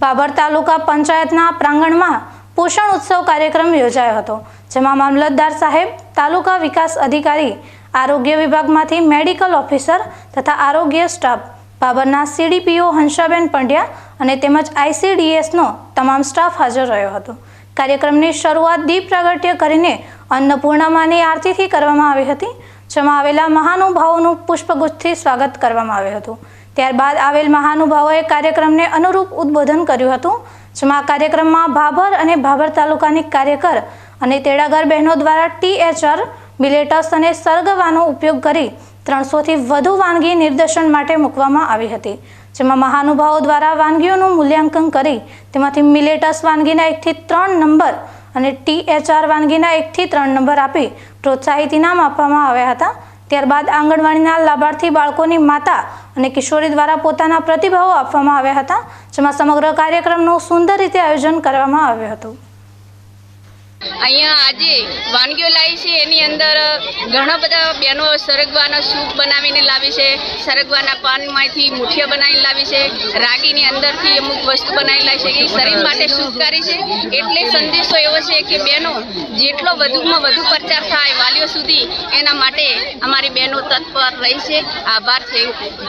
બાબર તાલુકા પંચાયતના પ્રાંગણમાં પોષણ ઉત્સવ કાર્યક્રમ યોજાયો હતો, જેમાં મામલતદાર સાહેબ, તાલુકા વિકાસ અધિકારી, આરોગ્ય વિભાગમાંથી મેડિકલ ઓફિસર તથા આરોગ્ય સ્ટાફ, બાબરના સીડીપીઓ હંસાબેન પંડ્યા અને તેમજ આઈસીડીએસનો તમામ સ્ટાફ હાજર રહ્યો હતો. કાર્યક્રમની શરૂઆત દીપ પ્રાગટ્ય કરીને અન્નપૂર્ણામાની આરતીથી કરવામાં આવી હતી, જેમાં આવેલા મહાનુભાવોનું પુષ્પગુચ્છથી સ્વાગત કરવામાં આવ્યું હતું. ત્યારબાદ આવેલ મહાનુભાવોએ કાર્યક્રમને અનુરૂપ ઉદ્બોધન કર્યું હતું, જેમાં કાર્યક્રમમાં ભાભર અને ભાભર તાલુકાની કાર્યકર અને તેડાગર બહેનો દ્વારા ટીએચઆર મિલેટસ અને સરગવાનો ઉપયોગ કરી ત્રણસોથી વધુ વાનગી નિર્દેશન માટે મૂકવામાં આવી હતી, જેમાં મહાનુભાવો દ્વારા વાનગીઓનું મૂલ્યાંકન કરી તેમાંથી મિલેટસ વાનગીના એકથી ત્રણ નંબર અને ટીએચઆર વાનગીના એકથી ત્રણ નંબર આપી પ્રોત્સાહિત ઇનામ આપવામાં આવ્યા હતા. ત્યારબાદ આંગણવાડીના લાભાર્થી બાળકોની માતા અને કિશોરી દ્વારા પોતાના પ્રતિભાવો આપવામાં આવ્યા હતા, જેમાં સમગ્ર કાર્યક્રમનું સુંદર રીતે આયોજન કરવામાં આવ્યું હતું. અહીંયા આજે વાનગીઓ લાવી છે. એની અંદર ઘણા બધા બહેનો સરગવાના સૂપ બનાવીને લાવી છે. સરગવાના પાનમાંથી મુઠિયા બનાવીને લાવી છે. રાગીની અંદરથી અમુક વસ્તુ બનાવી લાવી છે. એ શરીર માટે શુભકારી છે. એટલે સંદેશો એવો છે કે, બહેનો, જેટલો વધુમાં વધુ પ્રચાર થાય વાલીઓ સુધી, એના માટે અમારી બહેનો તત્પર રહી છે. આભાર, થેન્ક